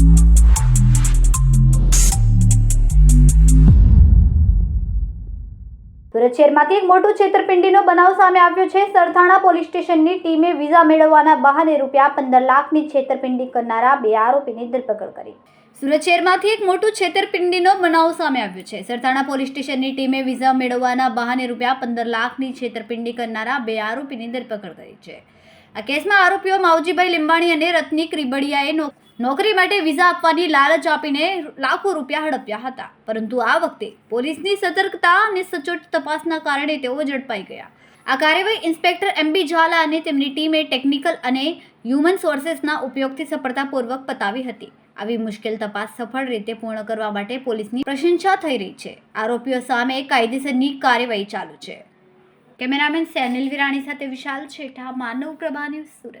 સુરત શહેરમાંથી એક મોટું છેતરપિંડીનો બનાવ સામે આવ્યો છે. સરથાણા પોલીસ સ્ટેશનની ટીમે વિઝા મેળવવાના બહાને રૂપિયા પંદર લાખની છેતરપિંડી કરનારા બે આરોપીની ધરપકડ કરી. સુરત શહેરમાંથી એક મોટું છેતરપિંડીનો બનાવ સામે આવ્યો છે. સરથાણા પોલીસ સ્ટેશનની ટીમે વિઝા મેળવવાના બહાને રૂપિયા પંદર લાખની છેતરપિંડી કરનારા બે આરોપીની ધરપકડ કરી છે. આ કેસમાં આરોપીઓ માવજીભાઈ લીંબાણી અને રત્નિક રીબડિયાએ નોકરી માટે વિઝા આપવાની લાલચ આપીને લાખો રૂપિયા હડપ્યા હતા. પરંતુ આ વખતે પોલીસની સતર્કતા અને સચોટ તપાસના કારણે તેઓ ઝડપાઈ ગયા. આ કાર્યવાહી ઇન્સ્પેક્ટર એમ બી ઝાલા અને તેમની ટીમે ટેકનિકલ અને હ્યુમન સોર્સેસના ઉપયોગથી સફળતાપૂર્વક પતાવી હતી. આવી મુશ્કેલ તપાસ સફળ રીતે પૂર્ણ કરવા માટે પોલીસની પ્રશંસા થઈ રહી છે. આરોપીઓ સામે કાયદેસરની કાર્યવાહી ચાલુ છે. કેમેરામેન સેનિલ વિરાણી સાથે વિશાલ છેઠા, માનવ પ્રભા ન્યૂઝ સુરત.